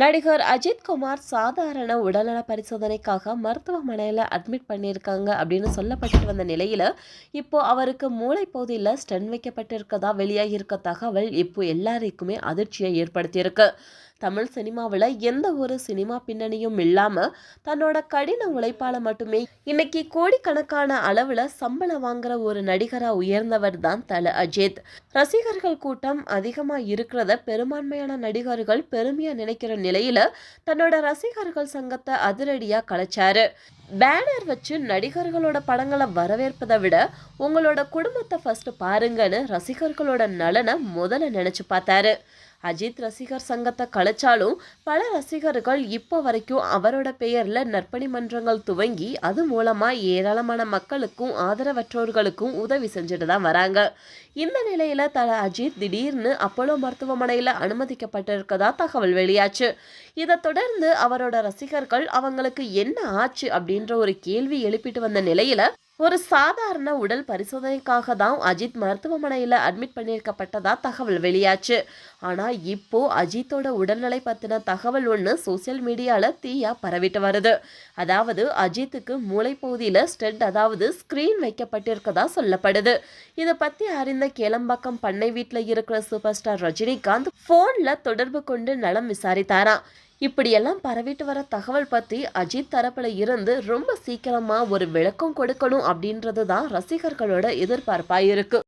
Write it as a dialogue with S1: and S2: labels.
S1: நடிகர் அஜித்குமார் சாதாரண உடல்நல பரிசோதனைக்காக மருத்துவமனையில் அட்மிட் பண்ணியிருக்காங்க அப்படின்னு சொல்லப்பட்டு வந்த நிலையில் இப்போ அவருக்கு மூளை பகுதியில் ஸ்டென் வைக்கப்பட்டிருக்கதா வெளியாகியிருக்க தகவல் இப்போ எல்லாருக்குமே அதிர்ச்சியை ஏற்படுத்தியிருக்கு. தமிழ் சினிமாவில் எந்த ஒரு சினிமா பின்னணியும் இல்லாமல் தன்னோட கடின உழைப்பால் மட்டுமே இன்னைக்கு கோடிக்கணக்கான அளவில் சம்பளம் வாங்குற ஒரு நடிகராக உயர்ந்தவர் தான் தல அஜித். ரசிகர்கள் கூட்டம் அதிகமாக இருக்கிறத பெரும்பான்மையான நடிகர்கள் பெருமையாக நினைக்கிற நிலையில் தன்னோட ரசிகர்கள் சங்கத்தை அதிரடியாக கலைச்சாரு. பேனர் வச்சு நடிகர்களோட படங்களை வரவேற்பதை விட உங்களோட குடும்பத்தை ஃபர்ஸ்ட் பாருங்கன்னு ரசிகர்களோட நலனை முதல்ல நினச்சி பார்த்தாரு. அஜித் ரசிகர் சங்கத்தை கலைச்சாலும் பல ரசிகர்கள் இப்போ வரைக்கும் அவரோட பெயரில் நற்பணி மன்றங்கள் துவங்கி அது மூலமாக ஏராளமான மக்களுக்கும் ஆதரவற்றோர்களுக்கும் உதவி செஞ்சுட்டு தான் வராங்க. இந்த நிலையில் தல அஜித் திடீர்னு அப்போலோ மருத்துவமனையில் அனுமதிக்கப்பட்டிருக்கதா தகவல் வெளியாச்சு. இதை தொடர்ந்து அவரோட ரசிகர்கள் அவங்களுக்கு என்ன ஆச்சு அப்படின்ற ஒரு கேள்வி எழுப்பிட்டு வந்த நிலையில் ஒரு சாதாரண உடல் பரிசோதனைக்காக தான் அஜித் மருத்துவமனையில் அட்மிட் பண்ணியிருக்கப்பட்டதா தகவல் வெளியாச்சு. ஆனால் இப்போ அஜித்தோட உடல்நிலை பற்றின தகவல் ஒன்று சோசியல் மீடியாவில் தீயா பரவிட்டு வருது. அதாவது அஜித்துக்கு மூளைப்பகுதியில் ஸ்டெட் அதாவது ஸ்க்ரீன் வைக்கப்பட்டிருக்கதா சொல்லப்படுது. இதை பற்றி அறிந்த கேளம்பாக்கம் பண்ணை வீட்டில் இருக்கிற சூப்பர் ஸ்டார் ரஜினிகாந்த் ஃபோனில் தொடர்பு கொண்டு நலம் விசாரித்தாராம் இப்படியெல்லாம் பரவிட்டு வர தகவல் பற்றி அஜித் தரப்பில் இருந்து ரொம்ப சீக்கிரமாக ஒரு விளக்கம் கொடுக்கணும் அப்படின்றது தான் ரசிகர்களோட எதிர்பார்ப்பாக இருக்குது